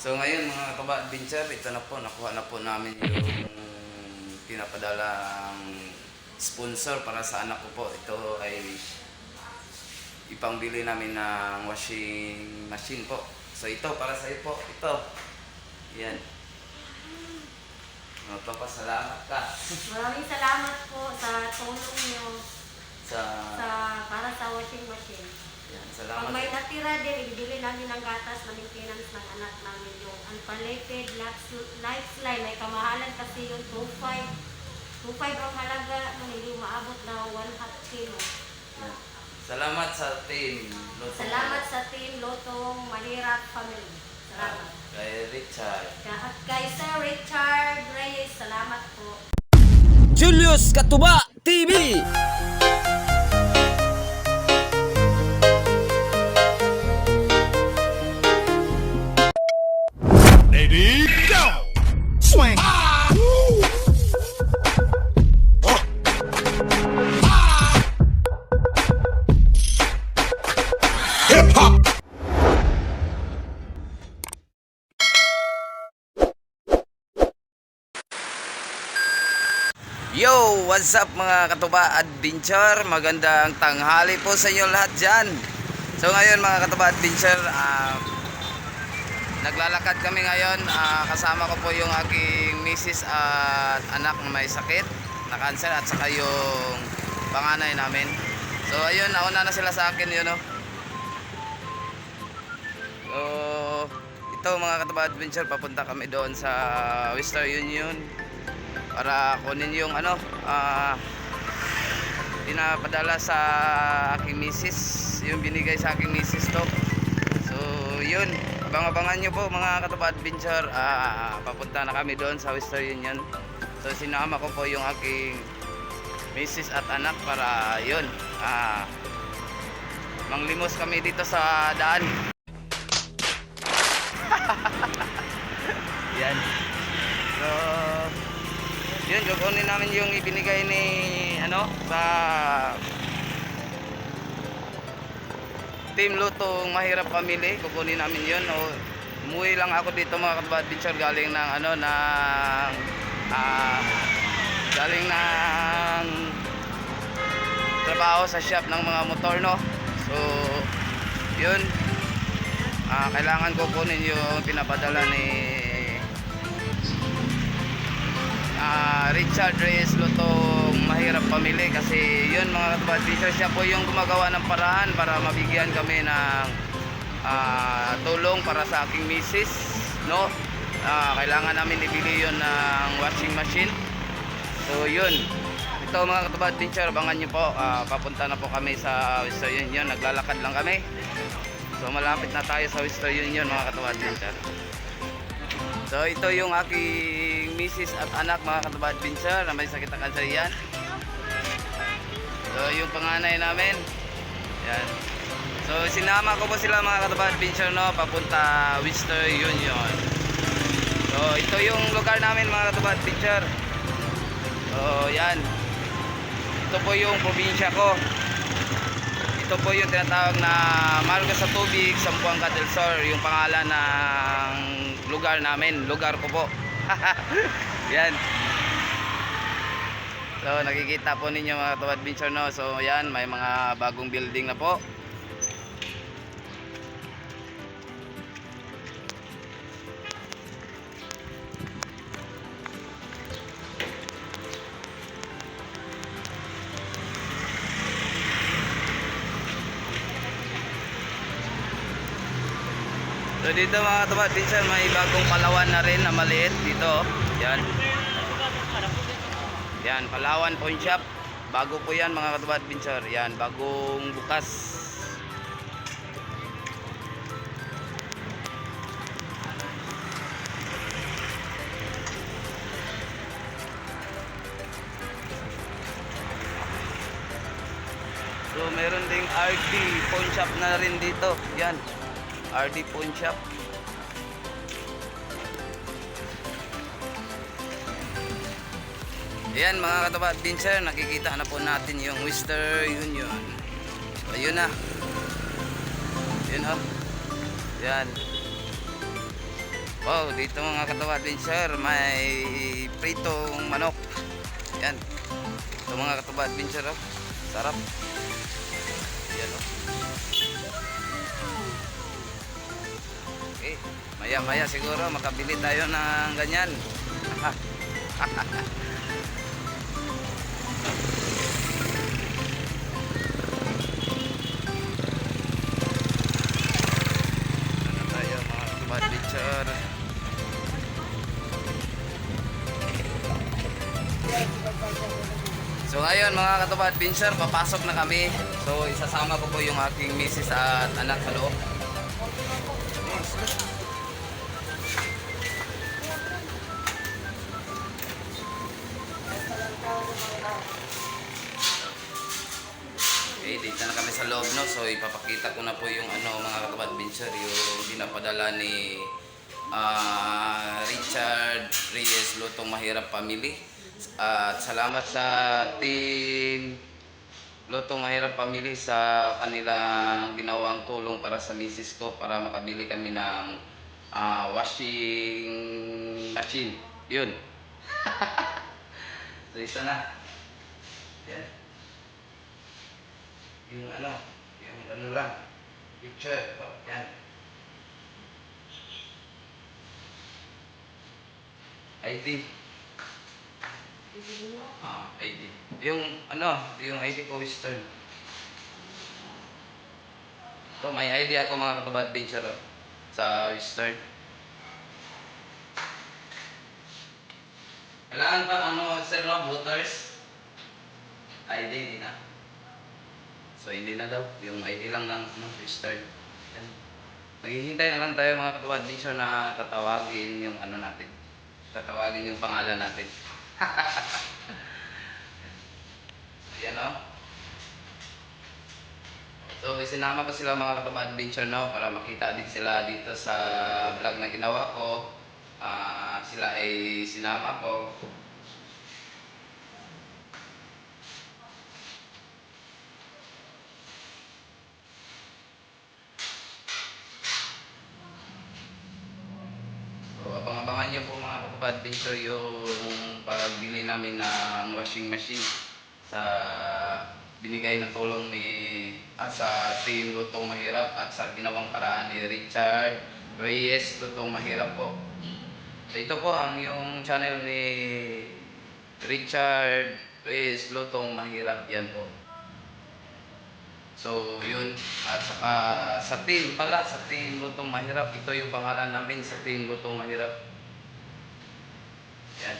So ngayon mga kaba adventure, ito na po, nakuha na po namin yung pinapadalang sponsor para sa anak ko po. Ito ay ipangbili namin ng washing machine po. So ito, para sa iyo po, ito. Yan. Magpapasalamat ka Maraming salamat po sa tulong niyo sa... sa para sa washing machine. Yan, Pag salamat. may natira din, ibibili namin ng gatas na maintenance ng anak namin yung unpalated lifeline. May kamahalan kasi yung 2.5. 2.5 ang halaga nung hindi maabot na 1 half kilo. Yan. Salamat sa team. Lotto. Salamat sa team Lotong Mahirap Family. Salamat. Kay Richard. At kay Sir Richard Reyes, salamat po. Julius Katuba TV. Yo! What's up mga katuba adventure? Magandang tanghali po sa inyo lahat dyan. So ngayon mga katuba adventure, ah, naglalakad kami ngayon. Ah, kasama ko po yung aking misis at anak na may sakit na cancer at saka yung panganay namin. So ayun, nauna na sila sa akin yun no. So ito mga katuba adventure, papunta kami doon sa Western Union para kunin yung ano ah pinapadala sa aking misis yung binigay sa aking misis to. So yun. Abang-abangan nyo po mga katupa adventure ah papunta na kami doon sa Western Union. So sinama ko po yung aking misis at anak para yun ah manglimos kami dito sa daan namin yung ibinigay ni ano sa Team Lutong Mahirap Pamili. Kukunin namin yun. O, umuwi lang ako dito mga katuba adventure galing ng ano ng ah, galing ng trabaho sa shop ng mga motor no. So yun ah, kailangan kukunin yung pinapadala ni ah, Richard Reyes Lutong mahirap pamili kasi yun mga teacher siya po yung gumagawa ng paraan para mabigyan kami ng ah, tulong para sa aking misis no? Ah, kailangan namin ibili yun ng washing machine. So yun. Ito mga katabat teacher abangan nyo po. Ah, papunta na po kami sa Western Union. Naglalakad lang kami. So malapit na tayo sa Western Union mga katabat teacher So ito yung aking misis at anak mga kataba adventure na may sakit na kanser yan. So yung panganay namin. Yan. So sinama ko po sila mga kataba adventure no papunta Western Union. So ito yung lugar namin mga kataba adventure. So yan. Ito po yung probinsya ko. Ito po yung tinatawag na Marga sa Tubig, Sampuanga del Sur, yung pangalan ng lugar namin, lugar ko po. yan. So nakikita po ninyo mga Tawad Adventure no. So yan, may mga bagong building na po. So dito mga Tawad Adventure, may bagong palawan na rin na maliit dito. Yan. Yan, Palawan Pawn Shop. Bago po yan mga katubat adventure. Yan, bagong bukas. So, meron ding RD Pawn Shop na rin dito. Yan, RD Pawn Shop. Ayan mga katabat adventure, nakikita na po natin yung Western Union. So ayun na. Yun oh. Yan. Wow, dito mga katawa adventure, may pritong manok. Yan. Ito mga katawa adventure, oh. Sarap. Yan, oh. Okay, maya-maya siguro makabili tayo ng ganyan. Ano. So ngayon mga katuba adventure, papasok na kami. So isasama ko po yung aking misis at anak sa loob. Ipapakita ko na po yung ano mga katuba adventure, yung pinapadala ni ah, Richard Reyes Lutong Mahirap Family. At salamat sa team Lutong Mahirap Family sa kanilang ginawang tulong para sa misis ko para makabili kami ng ah, washing machine. Yun. so isa na. Yan. Yung ano, yung ano lang. Picture. Oh, yan. ID. Ah, ID. Yung ano, yung ID ko Western. So, may ID ako mga katabad adventure oh, sa Western. Kailangan pa ano, Sir Rob, voters? ID, hindi na. So, hindi na daw. Yung ID lang ng ano, Western. Yan. Naghihintay na lang tayo mga katabad adventure na tatawagin yung ano natin. Tatawagin yung pangalan natin. Ayan o. So, isinama ko sila mga kataba adventure no para makita din sila dito sa vlog na ginawa ko. Ah, sila ay sinama ko. So, abang-abangan niyo kapatid dito yung pagbili namin ng washing machine sa binigay ng tulong ni at sa team Lutong Mahirap at sa ginawang paraan ni Richard Reyes Lutong Mahirap po. So ito po ang yung channel ni Richard Reyes Lutong Mahirap yan po. So, yun. At saka sa team pala, sa team Lutong Mahirap, ito yung pangalan namin sa team Lutong Mahirap. Yan.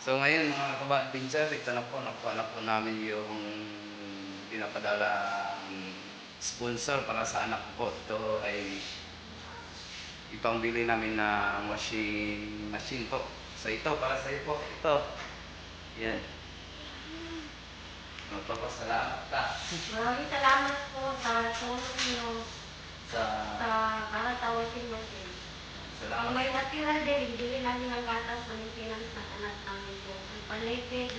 So ngayon mga kabat pincer, ito na po, nakuha na po namin yung pinapadala sponsor para sa anak ko. Ito ay ipangbili namin ng washing machine po. So ito, para sa iyo po. Ito. Yan. Magpapasalamat ka Maraming salamat po sa tulong niyo sa sa karatawin natin. Ang salamat. may natira din, hindi namin ang gatas ng maintenance ng anak namin po. Ang palipid,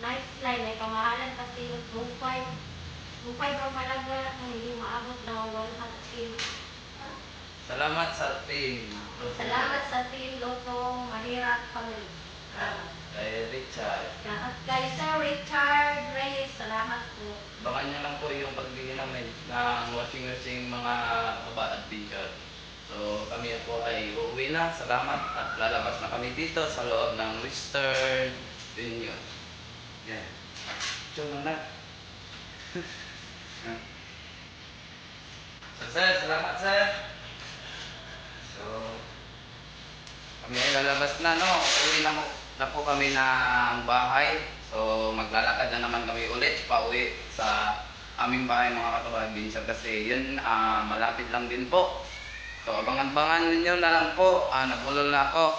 lifeline, may kamahalan kasi yung 2.5. 2.5 ang malaga, ang hindi maabot na 100. Salamat sa team. Salamat sa team Lotong Mahirap Family. Kay Richard. At kay Sir Richard Reyes, salamat po. Baka niya lang po yung pagbili namin ng washing machine mga baba at t-shirt. So kami po ay uuwi na. Salamat at lalabas na kami dito sa loob ng Western Union. Yan. Diyan na. so sir, salamat sir. So kami ay lalabas na no. Uwi na, mo, na po kami ng bahay. So maglalakad na naman kami ulit pauwi sa aming bahay mga katuwag Vincent kasi yun ah, malapit lang din po. So abangan-abangan ninyo na lang po. Ah, nabulol na ako.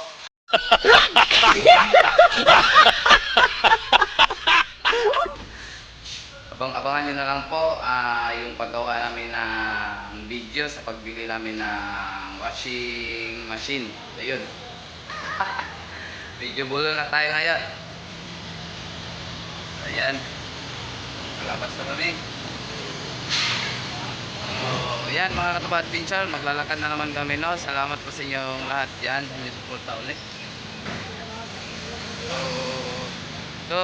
Abang-abangan nyo na lang po ah, yung paggawa namin ng video sa pagbili namin ng washing machine. Ayun. Video bulo na tayo ngayon. Ayan. Malabas na kami. Oh. yan mga katuba adventure, maglalakad na naman kami no. Salamat po sa inyong lahat yan. May suporta ulit. So, so,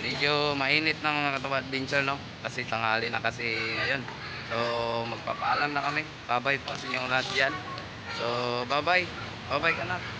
medyo mainit na mga katuba adventure no. Kasi tanghali na kasi ngayon. So, magpapaalam na kami. Bye-bye po sa inyong lahat yan. So, bye-bye. Bye-bye ka na.